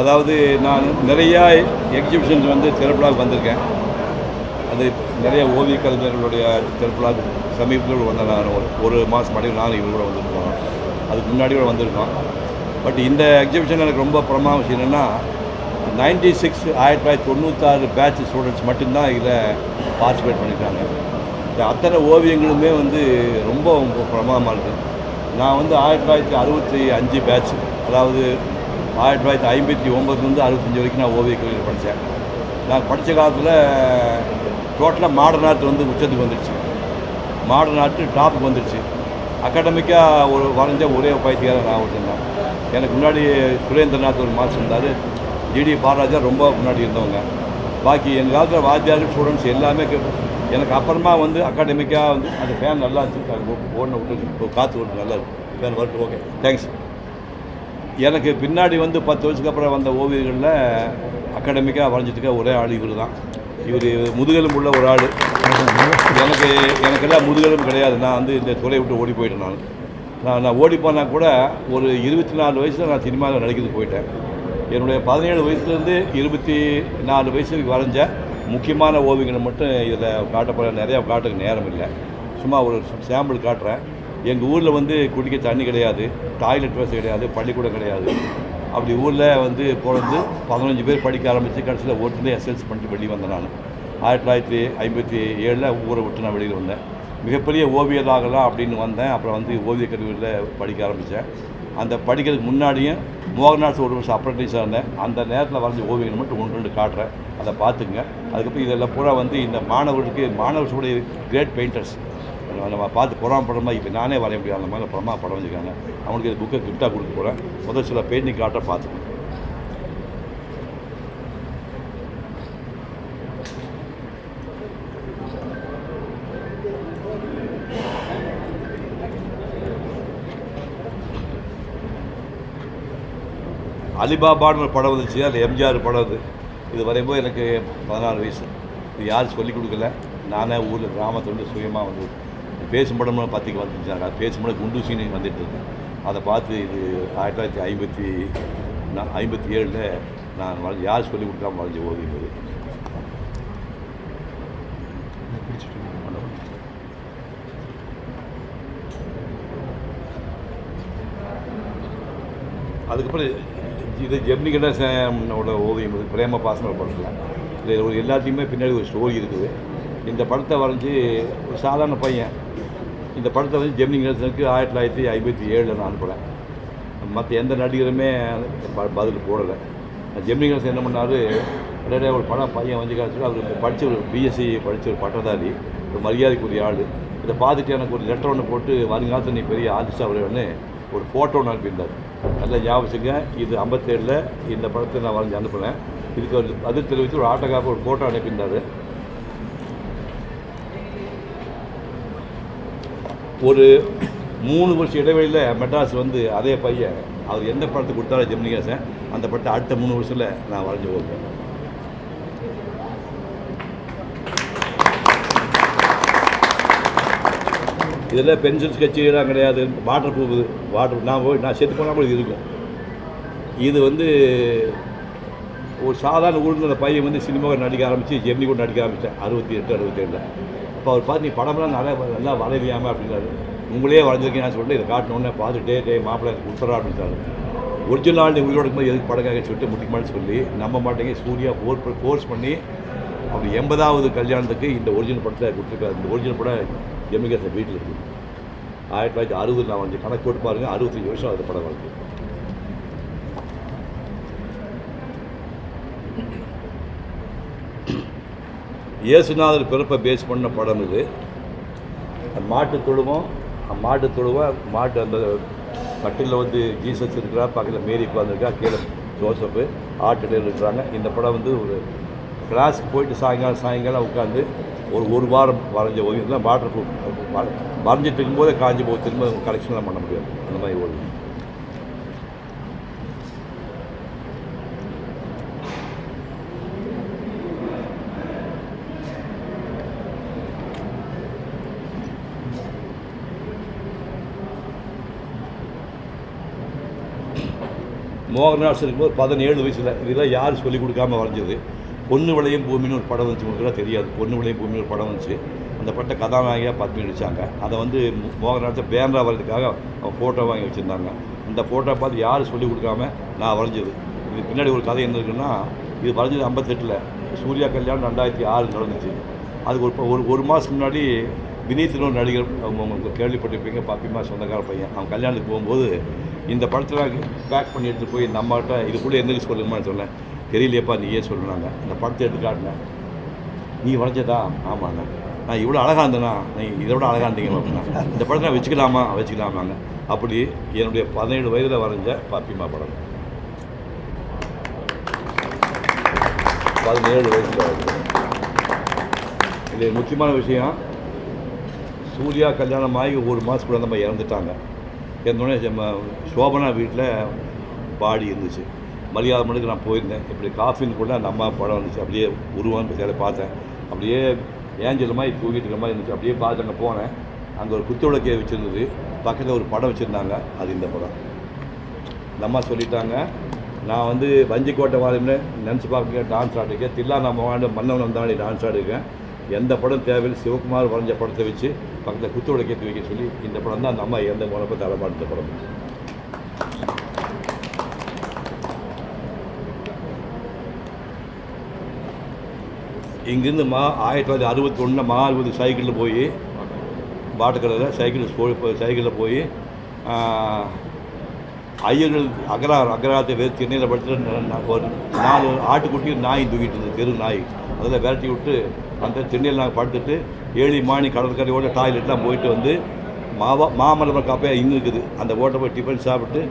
அதாவது நான் நிறையா எக்ஸிபிஷன்ஸ் வந்து திரைப்படாவுக்கு வந்திருக்கேன். அது நிறைய ஓவிய கலைஞர்களுடைய திரைப்படாக்கு சமீபத்தில் வந்தேன் நான் ஒரு ஒரு மாதம் மடையில் நான் இவங்க கூட வந்திருக்கோம். அதுக்கு முன்னாடி கூட வந்திருக்கோம். பட் இந்த எக்ஸிபிஷன் எனக்கு ரொம்ப பிரமாத விஷயம் என்னென்னா நைன்டி சிக்ஸ் ஆயிரத்தி தொள்ளாயிரத்தி தொண்ணூத்தாறு பேட்ச் ஸ்டூடெண்ட்ஸ் மட்டும்தான் இதில் பார்ட்டிசிபேட் பண்ணியிருக்காங்க. இந்த அத்தனை ஓவியங்களுமே வந்து ரொம்ப பிரமாதமாக இருக்குது நான் வந்து ஆயிரத்தி தொள்ளாயிரத்தி அறுபத்தி அஞ்சு பேட்ச் அதாவது ஆயிரத்தி தொள்ளாயிரத்தி ஐம்பத்தி ஒம்பதுலேருந்து அறுபத்தஞ்சு வரைக்கும் நான் ஓவிய கல்லூரியில் படித்தேன். நான் படித்த காலத்தில் டோட்டலாக மாடர்ன் ஆர்ட் வந்து உச்சத்துக்கு வந்துடுச்சு. மாடர்ன் ஆர்ட் டாப்புக்கு வந்துடுச்சு. அகாடமிக்காக ஒரு வரைஞ்ச ஒரே பயிற்சியாளர் நான் ஒருத்தந்தான் எனக்கு முன்னாடி சுரேந்திரநாத் ஒரு மாஸ்டர் இருந்தார். ஜிடி பாரராஜா ரொம்ப முன்னாடி இருந்தவங்க. பாக்கி எங்கள் காலத்தில் வாத்தியார் ஸ்டூடெண்ட்ஸ் எல்லாமே எனக்கு அப்புறமா வந்து அகாடமிக்காக வந்து அந்த ஃபேன் நல்லா இருந்துச்சு. ஓடின விட்டு காற்று விட்டு நல்லா இருக்கு. ஃபேன் வரட்டு ஓகே தேங்க்ஸ் எனக்கு பின்னாடி வந்து பத்து வருஷத்துக்கு அப்புறம் வந்த ஓவியர்களில் அகாடமிக்காக வரைஞ்சிட்டு இருக்க ஒரே ஆள் இவர் தான் இவர் முதுகெலும்புள்ள ஒரு ஆள். எனக்கு எனக்கெல்லாம் முதுகெலும்பு கிடையாது. நான் வந்து இந்த துறையை விட்டு ஓடி போயிட்டேன் நான். நான் நான் ஓடி போனால் கூட ஒரு இருபத்தி நாலு வயசில் நான் சினிமாவில் நடிக்கிறதுக்கு போயிட்டேன். என்னுடைய பதினேழு வயசுலேருந்து இருபத்தி நாலு வயசுக்கு வரைஞ்ச முக்கியமான ஓவியங்களை மட்டும் இதில் காட்டப்பட நிறையா காட்டுக்கு நேரம் இல்லை. சும்மா ஒரு சாம்பிள் காட்டுறேன். எங்கள் ஊரில் வந்து குடிக்க தண்ணி கிடையாது டாய்லெட் வசதி கிடையாது பள்ளிக்கூடம் கிடையாது. அப்படி ஊரில் வந்து பிறந்து பதினஞ்சு பேர் படிக்க ஆரம்பித்து கடைசியில் ஒருத்தர் எஸ்எல்சி பண்ணிட்டு வெளியே வந்தேன் நான். ஆயிரத்தி தொள்ளாயிரத்தி ஐம்பத்தி ஏழில் ஊரை விட்டு நான் வெளியில் வந்தேன். மிகப்பெரிய ஓவியராகலாம் அப்படின்னு வந்தேன். அப்புறம் வந்து ஓவியக் கல்லூரியில் படிக்க ஆரம்பித்தேன் அந்த படிக்கிறதுக்கு முன்னாடியும் மோகன்நாத் ஒரு வருஷம் அப்ரண்டிஸாக இருந்தேன். அந்த நேரத்தில் வரைஞ்ச ஓவியங்கள் மட்டும் ஒன்று ரெண்டு காட்டுறேன். அதை பார்த்துங்க அதுக்கப்புறம் இதெல்லாம் பூரா வந்து இந்த மாணவர்களுக்கு மாணவர்களுடைய கிரேட் பெயிண்டர்ஸ் நம்ம பார்த்து புறாம மாதிரி இப்போ நானே வரைய முடியாது. அந்த மாதிரி புறமா படம் வச்சுருக்காங்க. அவனுக்கு இது புக்கை கிஃப்டாக கொடுக்க போகிறேன் முதல் சில பெயிண்டிங் காட்ட பார்த்துக்கணும். அலிபாபான்னு ஒரு படம் வந்துச்சு. அதில் எம்ஜிஆர் படம் அது. இது வரையும்போது எனக்கு பதினாறு வயசு. இது யாரும் சொல்லிக் கொடுக்கல. நானே ஊரில் கிராமத்துலேருந்து சுயமாக வந்து பேசும் படம்னு பத்திரிக்கை வந்துருச்சாங்க பேசும் படம் குண்டு சீனி வந்துட்டு அதை பார்த்து இது ஆயிரத்தி தொள்ளாயிரத்தி ஐம்பத்தி நான் ஐம்பத்தி ஏழில் நான் வரைஞ்ச யார் சொல்லிக் கொடுக்காம வரைஞ்ச ஓவியம் இது அதுக்கப்புறம் இது ஜெமினி கணேசனோட ஓவியம் இது பிரேம பாசன படத்தில். இதில் ஒரு எல்லாத்தையுமே பின்னாடி ஒரு ஸ்டோரி இருக்குது. இந்த படத்தை வரைஞ்சி ஒரு சாதாரண பையன் இந்த படத்தை வந்து ஜெமினி கணேசனுக்கு ஆயிரத்தி தொள்ளாயிரத்தி ஐம்பத்தி ஏழில் நான் அனுப்புகிறேன் மற்ற எந்த நடிகருமே பதில் போடலை. ஜெமினி கணேசன் என்ன பண்ணார்? உடனே ஒரு படம் பையன் வந்து காய்ச்சி அவர் படித்த ஒரு பிஎஸ்சி படித்த ஒரு பட்டதாரி. ஒரு மரியாதைக்குரிய ஆள். இதை பார்த்துட்டு எனக்கு ஒரு லெட்டர் ஒன்று போட்டு வருங்காலத்தில் நீ பெரிய ஆர்டிஸ்டாக வருவேன்னு ஒரு ஃபோட்டோ ஒன்று அனுப்பியிருந்தார். நல்லா ஞாபகம் இது ஐம்பத்தேழில் இந்த படத்தை நான் வரைஞ்சி அனுப்புனேன். இதுக்கு ஒரு பதில் தெரிவித்து ஒரு ஆட்டோகிராஃபர் ஒரு ஃபோட்டோ அனுப்பியிருந்தார். ஒரு மூணு வருஷம் இடைவெளியில் மெட்ராஸ் வந்து அதே பையன் அவர் எந்த படத்தை கொடுத்தாலும் ஜெமினிகாசன் அந்த படத்தை அடுத்த மூணு வருஷத்தில் நான் வரைஞ்சி போகிறேன் இதில் பென்சில் ஸ்கெட்சுலாம் கிடையாது. வாட்டர் ப்ரூஃப் வாட்டர் நான் போய் நான் செத்து போனால் கூட இது இருக்கும். இது வந்து ஒரு சாதாரண ஊரில் அந்த பையன் வந்து சினிமாவை நடிக்க ஆரம்பித்து ஜெமினி கூட நடிக்க ஆரம்பித்தேன் அறுபத்தி எட்டு அறுபத்தி ஏழில். அப்போ அவர் பார்த்து நீ படம்லாம் நிறையா நல்லா வரையிலையாமல் அப்படின்னாரு உங்களே வரைஞ்சிருக்கீங்கன்னு சொல்லிட்டு இதை காட்டணுன்னே பார்த்துட்டே டே மாப்பிள்ளை கொடுத்துறா அப்படின்றாரு. ஒரிஜினல் நீ உயிரோட இருக்கும்போது எதுக்கு படக்காக சொல்லிட்டு முடிக்குமான்னு சொல்லி நம்ப மாட்டேங்க சூர்யா ஃபோர் ஃபோர்ஸ் பண்ணி அப்படி எண்பதாவது கல்யாணத்துக்கு இந்த ஒரிஜினல் படத்தை கொடுத்துருக்காரு. இந்த ஒரிஜினல் படம் ஜெமினிகாசன் வீட்டில் இருக்குது ஆயிரத்தி தொள்ளாயிரத்தி அறுபது நான் வந்து கணக்கு போட்டு பாருங்கள் அறுபத்தஞ்சு வருஷம் அது படம் வருது இயேசுநாதர் பிறப்பை பேஸ் பண்ண படம் இது. அந்த மாட்டு தொழுவம். மாட்டு தொழுவம் மாட்டு அந்த கட்டிலில் வந்து ஜீசஸ் இருக்கிறா பக்கத்தில் மேரி உட்காந்துருக்கா கீழே ஜோசப்பு ஆட்டுல இருக்கிறாங்க. இந்த படம் வந்து ஒரு கிளாஸுக்கு போயிட்டு சாயங்காலம் சாயங்காலம் உட்காந்து ஒரு ஒரு வாரம் வரைஞ்ச ஓவியம். வாட்டர் ப்ரூஃப் வரைஞ்சிட்டு இருக்கும்போதே காஞ்சி போய் திரும்ப கலெக்ஷன்லாம் பண்ண முடியாது. அந்த மாதிரி ஓவியம். மோகன்ராஜ் இருக்கும்போது பதினேழு வயசில். இதெல்லாம் யார் சொல்லிக் கொடுக்காம வரைஞ்சது? பொண்ணு விளையும் பூமின்னு ஒரு படம் வந்துச்சு. உங்களுக்கு தெரியாது. பொண்ணு விளையும் பூமின்னு ஒரு படம் வந்துச்சு. அந்த பட்ட கதாநாயகியாக பத்மி நடித்தாங்க அதை வந்து மோகன்ராஜை பேனரா வர்றதுக்காக அவன் ஃபோட்டோ வாங்கி வச்சுருந்தாங்க. அந்த ஃபோட்டோ பார்த்து யார் சொல்லிக் கொடுக்காம நான் வரைஞ்சது. இது பின்னாடி ஒரு கதை என்ன இருக்குன்னா இது வரைஞ்சது ஐம்பத்தெட்டில். சூர்யா கல்யாணம் ரெண்டாயிரத்தி ஆறு நடந்துச்சு. அதுக்கு ஒரு ஒரு ஒரு மாதம் முன்னாடி வினீத்னு ஒரு நடிகர் அவங்க உங்களுக்கு கேள்விப்பட்டிருப்பீங்க பாப்பிமா சொந்தக்கார பையன். அவன் கல்யாணத்துக்கு போகும்போது இந்த படத்தில் பேக் பண்ணி எடுத்துகிட்டு போய் இந்த அம்மாட்ட இது கூட எந்த சொல்லுங்கம்மான்னு சொன்னேன். தெரியலையப்பா நீயே சொல்லுனாங்க இந்த படத்தை எடுத்து காட்டினேன் நீ வரைஞ்சதா ஆமாண்ணா. நான் இவ்வளோ அழகாக இருந்தேனா? நீ இதை விட அழகாக இருந்தீங்க அப்படின்னா இந்த படத்தை நான் வச்சுக்கலாமா? வச்சுக்கலாமாங்க அப்படி என்னுடைய பதினேழு வயதில் வரைஞ்ச பாப்பிமா படம். பதினேழு வயசில் இது முக்கியமான விஷயம். சூர்யா கல்யாணம் ஆகி ஒரு மாதம் கூட நம்ம இறந்துட்டாங்க. இறந்தோடனே நம்ம சோபனா வீட்டில் பாடி இருந்துச்சு. மரியாதை மணிக்கு நான் போயிருந்தேன். இப்படி காஃபின்னு கூட அந்த அம்மா படம் வந்துச்சு. அப்படியே உருவான்னு பற்றியால பார்த்தேன். அப்படியே ஏஞ்சல் மாதிரி தூக்கிட்டு இருக்க மாதிரி இருந்துச்சு. அப்படியே பார்த்து அங்கே போனேன். அங்கே ஒரு குத்து விளக்கே வச்சுருந்தது. பக்கத்தில் ஒரு படம் வச்சுருந்தாங்க. அது இந்த படம். இந்த அம்மா சொல்லிட்டாங்க நான் வந்து வஞ்சிக்கோட்டை வாழ்னு நினச்சி பார்க்க டான்ஸ் ஆடிருக்கேன். தில்லா நம்ம வாழ்ந்த மன்னவன் வந்தாண்டி டான்ஸ் ஆடிருக்கேன். எந்த படம் தேவையில்லை. சிவகுமார் வரைஞ்ச படத்தை வச்சு பக்கத்தில் குத்து விளக்கேற்றி வைக்க சொல்லி இந்த படம் தான் அந்த அம்மா இறந்த போனப்போ தலைப்பாடுத்த படம். இங்கேருந்து மா ஆயிரத்தி தொள்ளாயிரத்தி அறுபத்தி ஒன்றில் மா அறுபது சைக்கிளில் போய் பாட்டுக்கடையில் சைக்கிள் போய் சைக்கிளில் போய் ஐயர்கள் அகரார் அகராத்தை வேறு சென்னையில் படுத்துட்டு ஒரு நாலு ஆட்டுக்குட்டியும் நாய் தூக்கிட்டு இருந்தது தெரு நாய். அதில் விரட்டி விட்டு அந்த சென்னையில் நாங்கள் படுத்துட்டு ஏழி மாணி கடற்கரையோட டாய்லெட்லாம் போயிட்டு வந்து மாவா மாமல்லபுரம் காப்பையாக இங்கே இருக்குது. அந்த ஓட்டை போய் டிஃபன் சாப்பிட்டு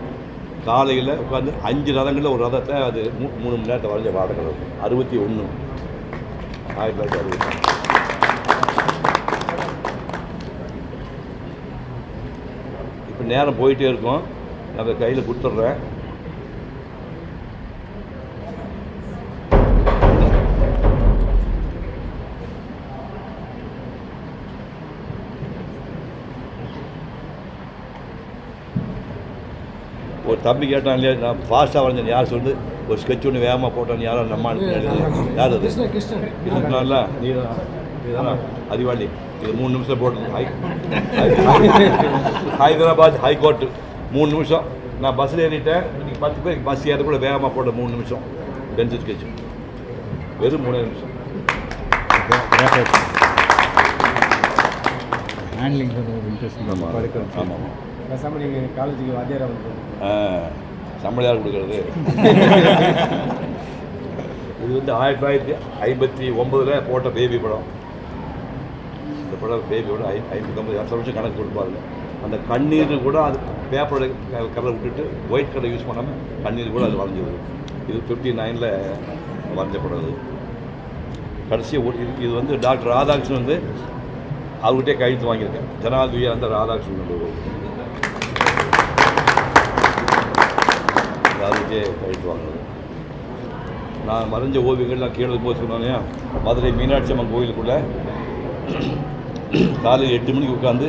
காலையில் உட்காந்து அஞ்சு ரதங்களில் ஒரு ரதத்தை அது மூ மூணு மணி நேரத்தை வரைஞ்ச வாடகை அறுபத்தி ஒன்று ஆயிரத்தி தொள்ளாயிரத்தி அறுபத்தி இப்போ நேரம் போயிட்டே இருக்கும். நம்ம கையில் கொடுத்துட்றேன். ஒரு தம்பி கேட்டான் இல்லையா நான் ஃபாஸ்ட்டாக வரைஞ்சேன் யார் சொல்லு ஒரு ஸ்கெட்ச் ஒன்று வேகமாக போட்டான்னு யாரும் நம்ம யார் அது? கிருஷ்ணன் கிருஷ்ணன் இருந்தால நீ அறிவாளி. இது மூணு நிமிஷம் போட்டு ஹை ஹை- ஹைதராபாத் ஹைகோர்ட்டு மூணு நிமிஷம். நான் பஸ்ஸில் ஏறிட்டேன். இன்னைக்கு பத்து பேர் பஸ் ஏற கூட வேகமாக போட்ட மூணு நிமிஷம். பெஞ்சு ஸ்கெட்ச் வெறும் மூணு நிமிஷம். ஹேண்ட்லிங் ஆமாம் ஆமாம் பேசாமல் நீங்கள் காலேஜுக்கு வாத்தியாராக வந்து சம்பளம் யார் கொடுக்கறது? இது வந்து ஆயிரத்தி தொள்ளாயிரத்தி ஐம்பத்தி ஒம்பதில் போட்ட பேபி படம். இந்த படம் பேபியோட ஐ ஐம்பத்தொம்பது வருஷம் வருஷம் கணக்கு கொடுப்பாருங்க. அந்த கண்ணீர் கூட அது பேப்பரோட கலரை விட்டுட்டு ஒயிட் கலர் யூஸ் பண்ணாமல் கண்ணீர் கூட அது வரைஞ்சது. இது ஃபிஃப்டி நைனில் வரைஞ்சப்படுறது கடைசியாக கடைசி ஒரு இது இது வந்து டாக்டர் ராதாகிருஷ்ணன் வந்து அவர்கிட்டே கையெழுத்து வாங்கியிருக்கேன். ஜனாதிபதியாக அந்த ராதாகிருஷ்ணன் ஒரு யாருக்கே கைட்டு நான் மறைஞ்ச ஓவியங்கள்லாம் கீழே போய் சொன்னோன்னே மதுரை மீனாட்சி அம்மன் கோயிலுக்குள்ளே காலையில் எட்டு மணிக்கு உட்காந்து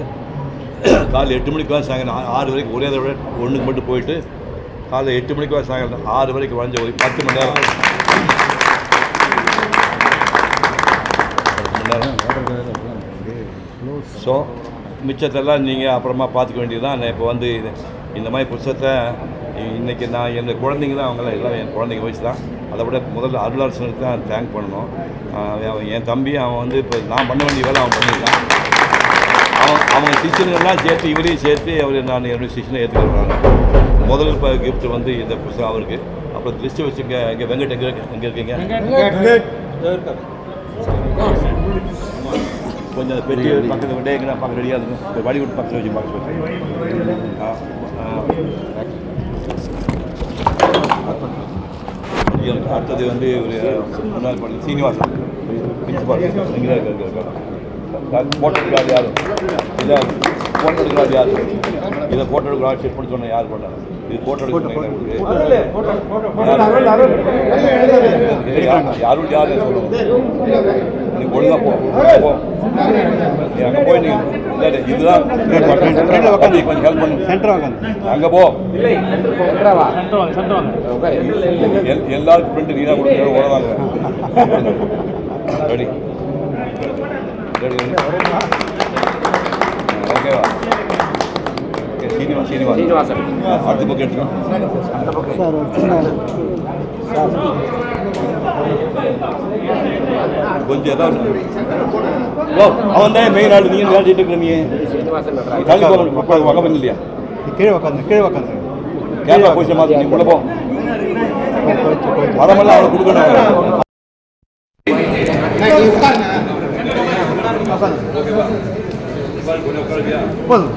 காலையில் எட்டு மணிக்கு வந்து சாயங்காலம் ஆறு வரைக்கும் ஒரே தடவை ஒன்றுக்கு மட்டும் போயிட்டு காலையில் எட்டு மணிக்கு வந்து சாயங்காலம் ஆறு வரைக்கும் வரைஞ்ச ஒரு பத்து மணி நேரம். பத்து மணி நேரம். ஸோ மிச்சத்தெல்லாம் நீங்கள் அப்புறமா பார்த்துக்க வேண்டியது நான் இப்போ வந்து இது இந்த மாதிரி புத்தகத்தை இன்றைக்கி நான் என் குழந்தைங்க தான் அவங்களாம் எல்லாம் என் குழந்தைங்க வயசு தான். அதை விட முதல்ல அருளாசனுக்கு தான் தேங்க் பண்ணணும். அவன் என் தம்பி அவன் வந்து இப்போ நான் பண்ண வேண்டிய வேலை அவன் பண்ணியிருக்கான். அவன் அவங்க சிஷியர்கள்லாம் சேர்த்து இவரையும் சேர்த்து அவர் நான் என்னுடைய சிஷியனை ஏற்றுக்கிறாங்க முதல் இப்போ கிஃப்ட் வந்து இந்த புத்தகம் அவருக்கு. அப்புறம் லிஸ்ட்டு வச்சுங்க இங்கே வெங்கட் எங்கே எங்கே இருக்கீங்க? கொஞ்சம் அந்த பெட்டி பக்கத்தில் விட்டே எங்கே பார்க்க ரெடியாக இருக்கும் வழி பக்கத்தில் வச்சு பார்க்க சொல்லுங்கள் ஆ. அடுத்தது வந்து ஒரு முன்னாள் பண்ணி சீனிவாசன் பிரின்சிபால் இங்கே தான் இருக்காரு போட்டோ எடுக்காது யாரும் இல்லை போட்டோ எடுக்காது யாரும் இதை ஃபோட்டோ எடுக்கலாம் செக் பண்ணி சொன்னேன் யார் பண்ணாங்க இது ஃபோட்டோ எடுக்கணும் யாரும் யாரும் சொல்லுங்க நீ ஒழுங்கா போ. போ. நீ அங்கே போய் நீ இல்லை இதுதான். கொஞ்சம் ஹெல்ப் பண்ணு. சென்டர் உட்காந்து அங்கே போ. எல்- எல்லாருக்கும் ஓடுவாங்க ரெடி ரெடி ஓகேவா சீனிவாசன். அடுத்த பக்கம் எடுத்துக்கோ கொஞ்சம் ஏதாவது ஓ அவன் தான் மெயின் ஆள். நீ விளையாடிட்டு இருக்கிற நீ. தள்ளி போக வகை பண்ணி இல்லையா? கீழே உட்காந்து கீழே உட்காந்து கேமரா பொசிஷன் மாற்றி நீ உள்ள போ. படமெல்லாம் அவனுக்கு கொடுக்கணும். போதும்.